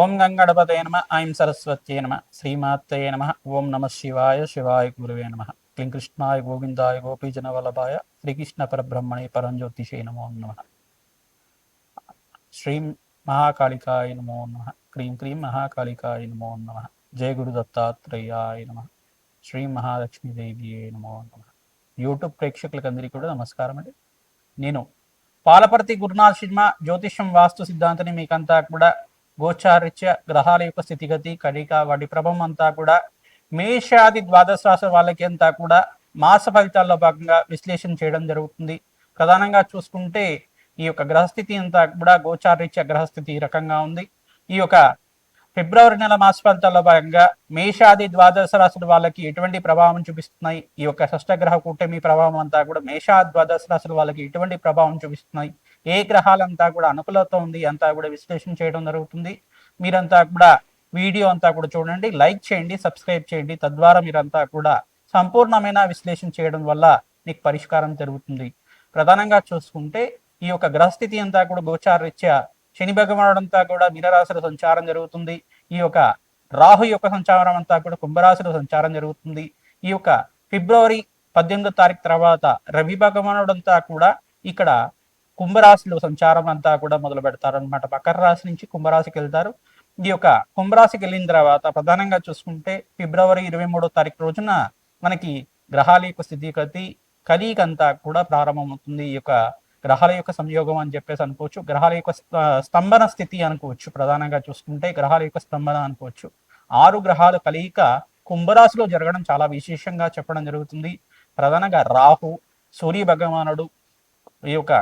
ఓం గంగణపతే నమ ఐం సరస్వత్యే నమ శ్రీమాత్రే నమ ఓం నమ శివాయ శివాయ గురువే నమ. క్లీం కృష్ణాయ గోవిందాయ గోపీజన వల్లభాయ శ్రీకృష్ణ పరబ్రహ్మణే పరంజ్యోతిషే నమో నమ. శ్రీం మహాకాళికాయ నమో నమ. క్రీం క్రీం మహాకాళికాయ నమో నమ. జయ గురు దత్తాత్రేయాయ నమ. శ్రీ మహాలక్ష్మీదేవి నమో నమ. యూట్యూబ్ ప్రేక్షకులకు అందరికీ కూడా నమస్కారం అండి. నేను పాలపర్తి గురునాథ్ శర్మ జ్యోతిష్యం వాస్తు సిద్ధాంతాన్ని మీకంతా కూడా గోచారిత్య గ్రహాల యొక్క స్థితిగతి కడిక వాటి ప్రభావం అంతా కూడా మేషాది ద్వాదశ రాశి వాళ్ళకి అంతా కూడా మాస ఫలితాల్లో భాగంగా విశ్లేషణ చేయడం జరుగుతుంది. ప్రధానంగా చూసుకుంటే ఈ యొక్క గ్రహస్థితి అంతా కూడా గోచారిత్య గ్రహస్థితి రకంగా ఉంది. ఈ యొక్క ఫిబ్రవరి నెల మాస ఫలితాల్లో భాగంగా మేషాది ద్వాదశ రాశుల వాళ్ళకి ఎటువంటి ప్రభావం చూపిస్తున్నాయి? ఈ యొక్క షష్టగ్రహ కూటమి ప్రభావం అంతా కూడా మేషాది ద్వాదశ రాశుల వాళ్ళకి ఎటువంటి ప్రభావం చూపిస్తున్నాయి? ఏ గ్రహాలంతా కూడా అనుకూలత ఉంది అంతా కూడా విశ్లేషణ చేయడం జరుగుతుంది. మీరంతా కూడా వీడియో అంతా కూడా చూడండి లైక్ చేయండి సబ్స్క్రైబ్ చేయండి. తద్వారా మీరంతా కూడా సంపూర్ణమైన విశ్లేషణ చేయడం వల్ల మీకు పరిష్కారం జరుగుతుంది. ప్రధానంగా చూసుకుంటే ఈ యొక్క గ్రహస్థితి అంతా కూడా గోచారరీత్యా శని భగవానుడు అంతా కూడా మీనరాశుల సంచారం జరుగుతుంది. ఈ యొక్క రాహు యొక్క సంచారం అంతా కూడా కుంభరాశుల సంచారం జరుగుతుంది. ఈ యొక్క ఫిబ్రవరి పద్దెనిమిదో తారీఖు తర్వాత రవి భగవానుడు అంతా కూడా ఇక్కడ కుంభరాశిలో సంచారం అంతా కూడా మొదలు పెడతారు అనమాట మకర రాశి నుంచి కుంభరాశికి వెళ్తారు. ఈ యొక్క కుంభరాశికి వెళ్ళిన తర్వాత ప్రధానంగా చూసుకుంటే ఫిబ్రవరి ఇరవై మూడో తారీఖు రోజున మనకి గ్రహాల యొక్క స్థితిగతి కలియిక అంతా కూడా ప్రారంభమవుతుంది. ఈ యొక్క గ్రహాల యొక్క సంయోగం అని చెప్పేసి అనుకోవచ్చు. గ్రహాల యొక్క స్తంభన స్థితి అనుకోవచ్చు. ప్రధానంగా చూసుకుంటే గ్రహాల యొక్క స్తంభన అనుకోవచ్చు. ఆరు గ్రహాల కలయిక కుంభరాశిలో జరగడం చాలా విశేషంగా చెప్పడం జరుగుతుంది. ప్రధానంగా రాహు సూర్య భగవానుడు ఈ యొక్క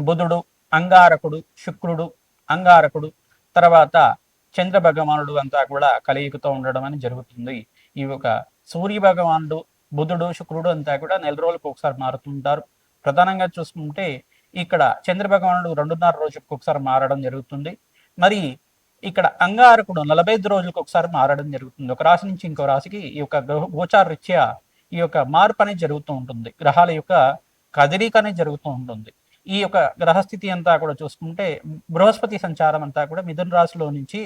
బుధుడు అంగారకుడు శుక్రుడు అంగారకుడు తర్వాత చంద్ర భగవానుడు అంతా కూడా కలయికతో ఉండడం అని జరుగుతుంది. ఈ యొక్క సూర్య భగవానుడు బుధుడు శుక్రుడు అంతా కూడా నెల రోజులకు ఒకసారి మారుతుంటారు. ప్రధానంగా చూసుకుంటే ఇక్కడ చంద్ర భగవానుడు రెండున్నర రోజులకు ఒకసారి మారడం జరుగుతుంది. మరి ఇక్కడ అంగారకుడు నలభై ఐదు రోజులకు ఒకసారి మారడం జరుగుతుంది. ఒక రాశి నుంచి ఇంకో రాశికి ఈ యొక్క గ్రహ- గోచార రీత్యా ఈ యొక్క మార్పు అనేది జరుగుతూ ఉంటుంది. గ్రహాల యొక్క కదిరిక అనేది జరుగుతూ ఉంటుంది. ఈ యొక్క గ్రహస్థితి అంతా కూడా చూసుకుంటే బృహస్పతి సంచారం అంతా కూడా మిథున రాశిలో నుంచి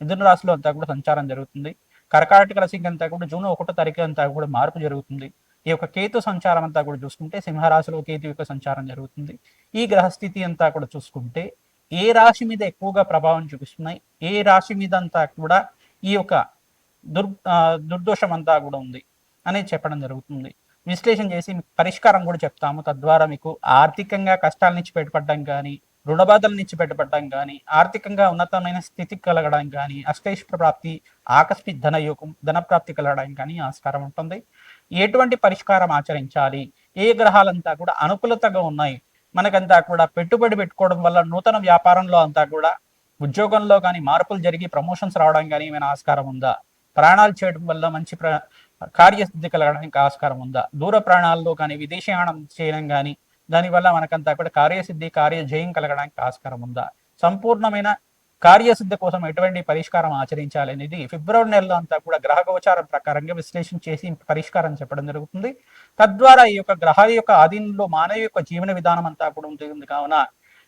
మిథున రాశిలో అంతా కూడా సంచారం జరుగుతుంది. కర్కాటక రాశికి అంతా కూడా జూన్ ఒకటో తారీఖు అంతా కూడా మార్పు జరుగుతుంది. ఈ యొక్క కేతు సంచారం అంతా కూడా చూసుకుంటే సింహరాశిలో కేతు యొక్క సంచారం జరుగుతుంది. ఈ గ్రహస్థితి అంతా కూడా చూసుకుంటే ఏ రాశి మీద ఎక్కువగా ప్రభావం చూపిస్తున్నాయి ఏ రాశి మీద అంతా కూడా ఈ యొక్క దుర్ దుర్దోషం అంతా కూడా ఉంది అనేది చెప్పడం జరుగుతుంది. విశ్లేషణ చేసి మీకు పరిష్కారం కూడా చెప్తాము. తద్వారా మీకు ఆర్థికంగా కష్టాల నుంచి బయటపడడం కానీ రుణబాధల నుంచి బయటపడడం కానీ ఆర్థికంగా ఉన్నతమైన స్థితి కలగడం కానీ అష్టైశ్వర ప్రాప్తి ఆకస్మిక ధన యోగం కలగడం కలగడానికి కానీ ఆస్కారం ఉంటుంది. ఎటువంటి పరిష్కారం ఆచరించాలి? ఏ గ్రహాలంతా కూడా అనుకూలతగా ఉన్నాయి? మనకంతా కూడా పెట్టుబడి పెట్టుకోవడం వల్ల నూతన వ్యాపారంలో అంతా కూడా ఉద్యోగంలో కానీ మార్పులు జరిగి ప్రమోషన్స్ రావడం కానీ ఏమైనా ఆస్కారం ఉందా? ప్రాణాలు చేయడం వల్ల మంచి కార్యసిద్ధి కలగడానికి ఆస్కారం ఉందా? దూర ప్రాణాల్లో కానీ విదేశీయానం చేయడం కానీ దానివల్ల మనకంతా కూడా కార్యసిద్ధి కార్యజయం కలగడానికి ఆస్కారం ఉందా? సంపూర్ణమైన కార్యసిద్ధి కోసం ఎటువంటి పరిష్కారం ఆచరించాలి అనేది ఫిబ్రవరి నెలలో అంతా కూడా గ్రహ గోచారం ప్రకారంగా విశ్లేషణ చేసి పరిష్కారం చెప్పడం జరుగుతుంది. తద్వారా ఈ యొక్క గ్రహాల యొక్క ఆధీనంలో మానవ యొక్క జీవన విధానం అంతా కూడా ఉంటుంది. కావున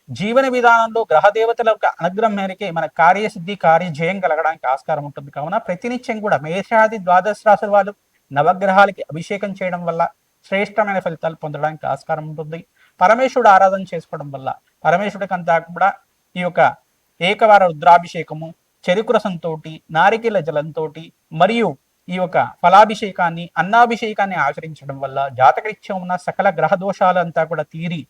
జీవన విధానంలో గ్రహ దేవతల యొక్క అనుగ్రహం మేరకే మన కార్యసిద్ధి కార్యజయం కలగడానికి ఆస్కారం ఉంటుంది. కావున ప్రతినిత్యం కూడా మేషాది ద్వాదశ రాశుల వాళ్ళు నవగ్రహాలకి అభిషేకం చేయడం వల్ల శ్రేష్టమైన ఫలితాలు పొందడానికి ఆస్కారం ఉంటుంది. పరమేశ్వరుడు ఆరాధన చేసుకోవడం వల్ల పరమేశ్వరుడికి అంతా కూడా ఈ యొక్క ఏకవార రుద్రాభిషేకము చెరుకురసంతో నారికేల జలంతో మరియు ఈ యొక్క ఫలాభిషేకాన్ని అన్నాభిషేకాన్ని ఆచరించడం వల్ల జాతకరీత్యం ఉన్న సకల గ్రహ దోషాలంతా కూడా తీరి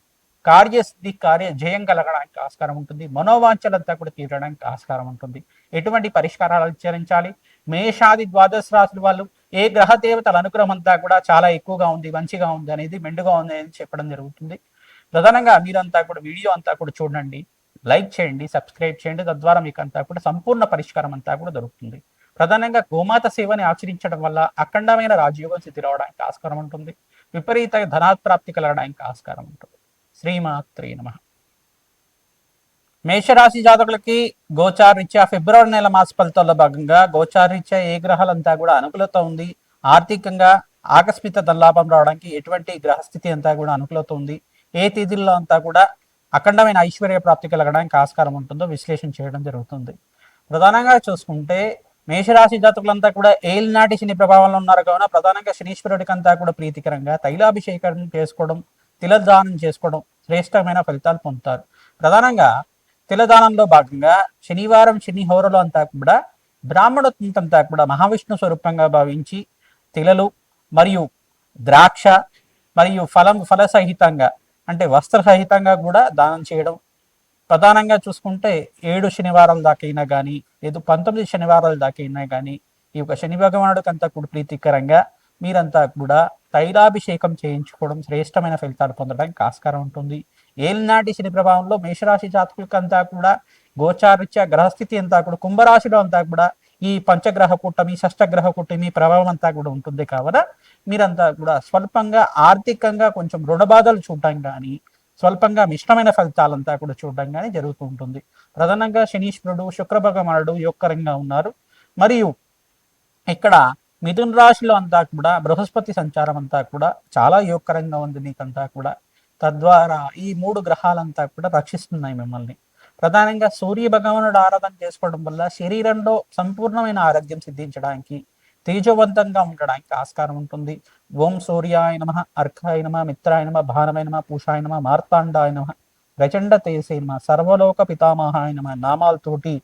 కార్యసిద్ధి కార్య జయం కలగడానికి ఆస్కారం ఉంటుంది. మనోవాంఛలంతా కూడా తీరడానికి ఆస్కారం ఉంటుంది. ఎటువంటి పరిష్కారాలు ఆచరించాలి మేషాది ద్వాదశ రాశుల వాళ్ళు ఏ గ్రహ దేవతల అనుగ్రహం అంతా కూడా చాలా ఎక్కువగా ఉంది మంచిగా ఉంది అనేది మెండుగా ఉంది అనేది చెప్పడం జరుగుతుంది. ప్రధానంగా మీరంతా కూడా వీడియో అంతా కూడా చూడండి. లైక్ చేయండి సబ్స్క్రైబ్ చేయండి. తద్వారా మీకు అంతా కూడా సంపూర్ణ పరిష్కారం అంతా కూడా దొరుకుతుంది. ప్రధానంగా గోమాత సేవని ఆచరించడం వల్ల అఖండమైన రాజయోగం స్థితి రావడానికి ఆస్కారం ఉంటుంది. విపరీత ధనాత్ప్రాప్తి కలగడానికి ఆస్కారం ఉంటుంది. శ్రీమాత్రే నమ. మేషరాశి జాతకులకి గోచారీత్యా ఫిబ్రవరి నెల మాస ఫలితాల్లో భాగంగా గోచారీత్యా ఏ గ్రహాలంతా కూడా అనుకూలత ఉంది. ఆర్థికంగా ఆకస్మిక దల్లాభం రావడానికి ఎటువంటి గ్రహస్థితి అంతా కూడా అనుకూలత ఉంది. ఏ తేదీల్లో అంతా కూడా అఖండమైన ఐశ్వర్య ప్రాప్తి కలగడానికి ఆస్కారం ఉంటుందో విశ్లేషణ చేయడం జరుగుతుంది. ప్రధానంగా చూసుకుంటే మేషరాశి జాతకులంతా కూడా ఏలినాటి శని ప్రభావంలో ఉన్నారు. కావున ప్రధానంగా శనీశ్వరుడికి అంతా కూడా ప్రీతికరంగా తైలాభిషేకం చేసుకోవడం తిలదానం చేసుకోవడం శ్రేష్టమైన ఫలితాలు పొందుతారు. ప్రధానంగా తిలదానంలో భాగంగా శనివారం శని హోరలో అంతా కూడా బ్రాహ్మణోత్తంతా కూడా మహావిష్ణు స్వరూపంగా భావించి తిలలు మరియు ద్రాక్ష మరియు ఫలం ఫల సహితంగా అంటే వస్త్ర సహితంగా కూడా దానం చేయడం. ప్రధానంగా చూసుకుంటే ఏడు శనివారాల దాకైనా కానీ లేదు పంతొమ్మిది శనివారాల దాకైనా కానీ ఈ యొక్క శని భగవానుడికి అంతా కూడా ప్రీతికరంగా మీరంతా కూడా తైలాభిషేకం చేయించుకోవడం శ్రేష్టమైన ఫలితాలు పొందడానికి ఆస్కారం ఉంటుంది. ఏలినాటి శని ప్రభావంలో మేషరాశి జాతకులకంతా కూడా గోచారిత్య గ్రహస్థితి అంతా కూడా కుంభరాశిలో అంతా కూడా ఈ పంచగ్రహ కూటమి షష్టగ్రహ కూటమి ప్రభావం అంతా కూడా ఉంటుంది. కావున మీరంతా కూడా స్వల్పంగా ఆర్థికంగా కొంచెం రుణబాధలు చూడటం కానీ స్వల్పంగా మిశ్రమైన ఫలితాలంతా కూడా చూడడం కానీ జరుగుతూ ఉంటుంది. ప్రధానంగా శనీశ్వరుడు శుక్రభగవానుడు యొక్క యొక్కరంగా ఉన్నారు. మరియు ఇక్కడ మిథున్ రాశిలో అంతా కూడా బృహస్పతి సంచారం అంతా కూడా చాలా యోగకరంగా ఉంది నీకంతా కూడా. తద్వారా ఈ మూడు గ్రహాలంతా కూడా రక్షిస్తున్నాయి మిమ్మల్ని. ప్రధానంగా సూర్య భగవానుడు ఆరాధన చేసుకోవడం వల్ల శరీరంలో సంపూర్ణమైన ఆరోగ్యం సిద్ధించడానికి తేజవంతంగా ఉండడానికి ఆస్కారం ఉంటుంది. ఓం సూర్యాయ నమ మిత్రాయనమ నమ మిత్రాయ నమ భానమయ నమ పూషాయ నమ మార్తాండాయ నమ ప్రచండ తేజసే నమ సర్వలోక పితామహాయ నమ నామాలతోటి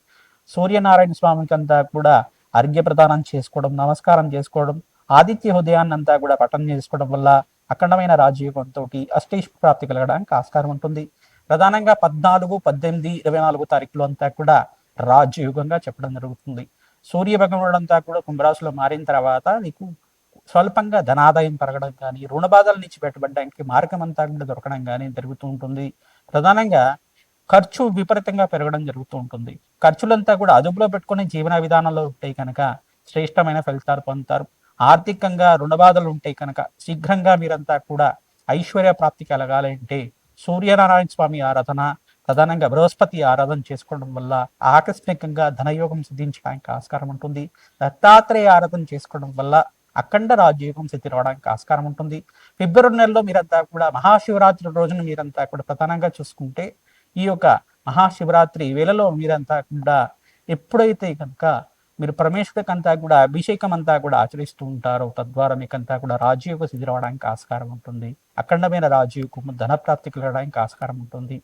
సూర్యనారాయణ స్వామికి అంతా కూడా అర్ఘ్యప్రదానం చేసుకోవడం నమస్కారం చేసుకోవడం ఆదిత్య హృదయాన్ని అంతా కూడా పఠనం చేసుకోవడం వల్ల అఖండమైన రాజయోగంతో అష్టేష్ ప్రాప్తి కలగడానికి ఆస్కారం ఉంటుంది. ప్రధానంగా పద్నాలుగు పద్దెనిమిది ఇరవై నాలుగు తారీఖులు అంతా కూడా రాజయోగంగా చెప్పడం జరుగుతుంది. సూర్య భగవానుడు అంతా కూడా కుంభరాశిలో మారిన తర్వాత నీకు స్వల్పంగా ధనాదాయం పెరగడం కానీ రుణ బాధల నుంచి పెట్టబడడానికి మార్గం అంతా కూడా దొరకడం కానీ జరుగుతూ ఉంటుంది. ప్రధానంగా ఖర్చు విపరీతంగా పెరగడం జరుగుతూ ఉంటుంది. ఖర్చులంతా కూడా అదుపులో పెట్టుకుని జీవన విధానంలో ఉంటాయి కనుక శ్రేష్టమైన ఫలితాలు పొందుతారు. ఆర్థికంగా రుణ బాధలు ఉంటాయి కనుక శీఘ్రంగా మీరంతా కూడా ఐశ్వర్య ప్రాప్తి కలగాలంటే సూర్యనారాయణ స్వామి ఆరాధన ప్రధానంగా బృహస్పతి ఆరాధన చేసుకోవడం వల్ల ఆకస్మికంగా ధనయోగం సిద్ధించడానికి ఆస్కారం ఉంటుంది. దత్తాత్రేయ ఆరాధన చేసుకోవడం వల్ల అఖండ రాజయోగం సిద్ధి రావడానికి ఆస్కారం ఉంటుంది. ఫిబ్రవరి నెలలో మీరంతా కూడా మహాశివరాత్రి రోజున మీరంతా కూడా ప్రధానంగా చూసుకుంటే ఈ యొక్క మహాశివరాత్రి వేళలో మీరంతా కూడా ఎప్పుడైతే కనుక మీరు పరమేశ్వరికి అంతా కూడా అభిషేకం అంతా కూడా ఆచరిస్తూ ఉంటారో తద్వారా మీకంతా కూడా రాజయోగ సిద్ధి రావడానికి ఆస్కారం ఉంటుంది. అఖండమైన రాజయోగము ధనప్రాప్తి కలగడానికి ఆస్కారం ఉంటుంది.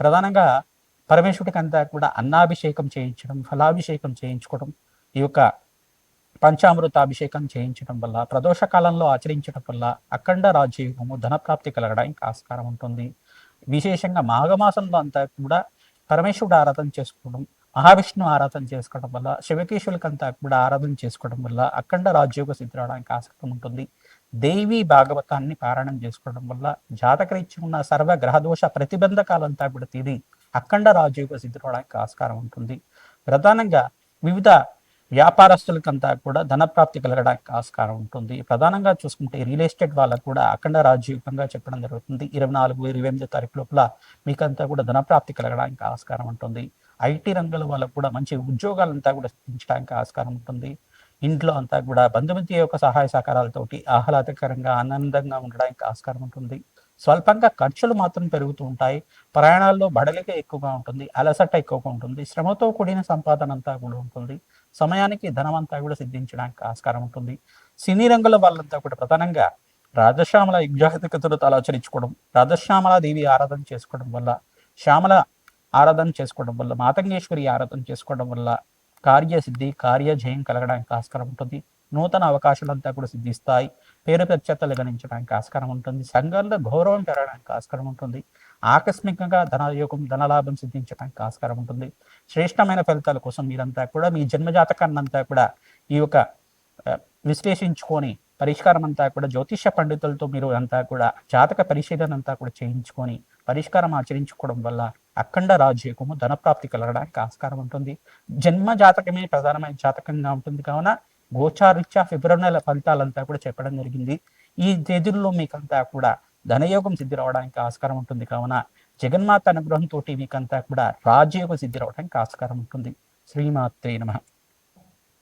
ప్రధానంగా పరమేశ్వరుడికి కూడా అన్నాభిషేకం చేయించడం ఫలాభిషేకం చేయించుకోవడం ఈ యొక్క పంచామృతాభిషేకం చేయించడం వల్ల ప్రదోష కాలంలో ఆచరించడం వల్ల అఖండ రాజయోగము ధనప్రాప్తి కలగడానికి ఆస్కారం ఉంటుంది. విశేషంగా మాఘమాసంలో అంతా కూడా పరమేశ్వరుడు ఆరాధన చేసుకోవడం మహావిష్ణు ఆరాధన చేసుకోవడం వల్ల శివకేశవులకంతా కూడా ఆరాధన చేసుకోవడం వల్ల అఖండ రాజ్యోగ సిద్ధి రావడానికి ఆసక్తి ఉంటుంది. దేవి భాగవతాన్ని పారాయణం చేసుకోవడం వల్ల జాతకరీత్యం ఉన్న సర్వ గ్రహదోష ప్రతిబంధకాలంతా కూడా తీరి అఖండ రాజ్యోగ సిద్ధి రావడానికి ఆస్కారం ఉంటుంది. ప్రధానంగా వివిధ వ్యాపారస్తులకంతా కూడా ధనప్రాప్తి కలగడానికి ఆస్కారం ఉంటుంది. ప్రధానంగా చూసుకుంటే రియల్ ఎస్టేట్ వాళ్ళకు కూడా అఖండ రాజ్యోగంగా చెప్పడం జరుగుతుంది. ఇరవై నాలుగు ఇరవై ఎనిమిది తారీఖు లోపల మీకంతా కూడా ధనప్రాప్తి కలగడానికి ఆస్కారం ఉంటుంది. ఐటీ రంగంలో వాళ్ళకు కూడా మంచి ఉద్యోగాలంతా కూడా సృష్టించడానికి ఆస్కారం ఉంటుంది. ఇంట్లో అంతా కూడా బంధుమతి యొక్క సహాయ సహకారాలతోటి ఆహ్లాదకరంగా ఆనందంగా ఉండడానికి ఆస్కారం ఉంటుంది. స్వల్పంగా ఖర్చులు మాత్రం పెరుగుతూ ఉంటాయి. ప్రయాణాల్లో బడలిక ఎక్కువగా ఉంటుంది. అలసట ఎక్కువగా ఉంటుంది. శ్రమతో కూడిన సంపాదన అంతా కూడా ఉంటుంది. సమయానికి ధనవంతా కూడా సిద్ధించడానికి ఆస్కారం ఉంటుంది. సినీ రంగుల వాళ్ళంతా కూడా ప్రధానంగా రాజశ్యామల యుగ్జాహితకతులు తలాచరించుకోవడం రాజశ్యామల దేవి ఆరాధన చేసుకోవడం వల్ల శ్యామల ఆరాధన చేసుకోవడం వల్ల మాతంగేశ్వరి ఆరాధన చేసుకోవడం వల్ల కార్యసిద్ధి కార్యజయం కలగడానికి ఆస్కారం ఉంటుంది. నూతన అవకాశాలంతా కూడా సిద్ధిస్తాయి. పేరు ప్రత్యేతలు గణించడానికి ఆస్కారం ఉంటుంది. సంఘాల్లో గౌరవం పెరగడానికి ఆస్కారం ఉంటుంది. ఆకస్మికంగా ధనయోగం ధనలాభం సిద్ధించడానికి ఆస్కారం ఉంటుంది. శ్రేష్టమైన ఫలితాల కోసం మీరంతా కూడా మీ జన్మజాతకాన్ని అంతా కూడా ఈ యొక్క విశ్లేషించుకొని పరిష్కారం అంతా కూడా జ్యోతిష పండితులతో మీరు అంతా కూడా జాతక పరిశీలన అంతా కూడా చేయించుకొని పరిష్కారం ఆచరించుకోవడం వల్ల అఖండ రాజ్యోగము ధనప్రాప్తి కలగడానికి ఆస్కారం ఉంటుంది. జన్మ జాతకమే ప్రధానమైన జాతకంగా ఉంటుంది. కావున గోచారిత్యా ఫిబ్రవరి నెల ఫలితాలంతా కూడా చెప్పడం జరిగింది. ఈ తేదీల్లో మీకంతా కూడా ధనయోగం సిద్ధి రావడానికి ఆస్కారం ఉంటుంది. కావున జగన్మాత అనుగ్రహంతో మీకంతా కూడా రాజయోగం సిద్ధి రావడానికి ఆస్కారం ఉంటుంది. శ్రీమాత్రే నమ.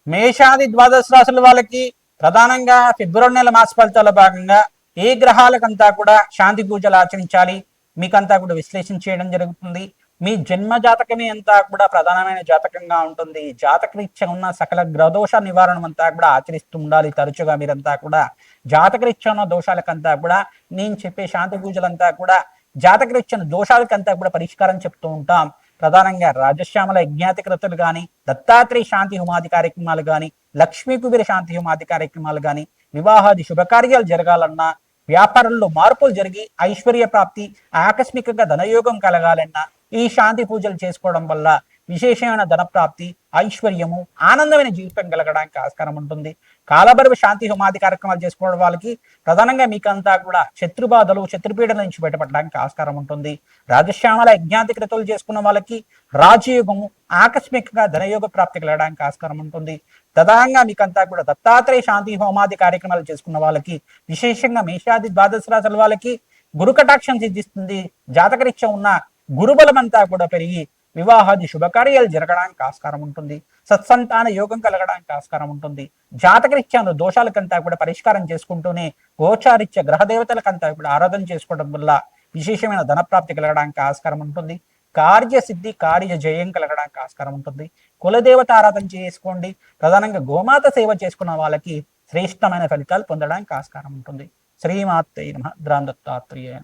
మేషాది ద్వాదశ రాశుల వాళ్ళకి ప్రధానంగా ఫిబ్రవరి నెల మాస ఫలితాల భాగంగా ఏ గ్రహాలకంతా కూడా శాంతి పూజలు ఆచరించాలి. మీకంతా కూడా విశ్లేషణ చేయడం జరుగుతుంది. మీ జన్మ జాతకమే అంతా కూడా ప్రధానమైన జాతకంగా ఉంటుంది. జాతకరీత్యా ఉన్న సకల గ్రహదోష నివారణ అంతా కూడా ఆచరిస్తూ ఉండాలి. తరచుగా మీరంతా కూడా జాతకరీత్యా ఉన్న దోషాలకంతా కూడా నేను చెప్పే శాంతి పూజలంతా కూడా జాతకరీత్యా దోషాలకంతా కూడా పరిష్కారం చెప్తూ ఉంటాం. ప్రధానంగా రాజశ్యామల యజ్ఞాతికృతులు కానీ దత్తాత్రేయ శాంతి హోమాది కార్యక్రమాలు కానీ లక్ష్మీ కుబేర శాంతి హోమాది కార్యక్రమాలు కానీ వివాహాది శుభకార్యాలు జరగాలన్నా వ్యాపారంలో మార్పులు జరిగి ఐశ్వర్య ప్రాప్తి ఆకస్మికంగా ధనయోగం కలగాలన్నా ఈ శాంతి పూజలు చేసుకోవడం వల్ల విశేషమైన ధనప్రాప్తి ఐశ్వర్యము ఆనందమైన జీవితం కలగడానికి ఆస్కారం ఉంటుంది. కాలభైరవ శాంతి హోమాది కార్యక్రమాలు చేసుకోవడం వాళ్ళకి ప్రధానంగా మీకంతా కూడా శత్రుబాధలు శత్రుపీడల నుంచి బయటపడడానికి ఆస్కారం ఉంటుంది. రాజశ్యామల యజ్ఞాతి క్రతువులు చేసుకున్న వాళ్ళకి రాజయోగము ఆకస్మికంగా ధనయోగ ప్రాప్తి కలగడానికి ఆస్కారం ఉంటుంది. ప్రధానంగా మీకంతా కూడా దత్తాత్రేయ శాంతి హోమాది కార్యక్రమాలు చేసుకున్న వాళ్ళకి విశేషంగా మేషాది ద్వాదశ రాశుల వాళ్ళకి గురు కటాక్షం సిద్ధిస్తుంది. జాతకరీత్యా ఉన్న గురుబలమంతా కూడా పెరిగి వివాహాది శుభకార్యాలు జరగడానికి ఆస్కారం ఉంటుంది. సత్సంతాన యోగం కలగడానికి ఆస్కారం ఉంటుంది. జాతకరీత్యాను దోషాలకంతా కూడా పరిష్కారం చేసుకుంటూనే గోచారిత్య గ్రహ దేవతలకంతా కూడా ఆరాధన చేసుకోవడం వల్ల విశేషమైన ధనప్రాప్తి కలగడానికి ఆస్కారం ఉంటుంది. కార్యసిద్ధి కార్య జయం కలగడానికి ఆస్కారం ఉంటుంది. కులదేవత ఆరాధన చేసుకోండి. ప్రధానంగా గోమాత సేవ చేసుకున్న వాళ్ళకి శ్రేష్టమైన ఫలితాలు పొందడానికి ఆస్కారం ఉంటుంది. శ్రీమాత్తే నమ. ద్రాందత్తాత్రేయ.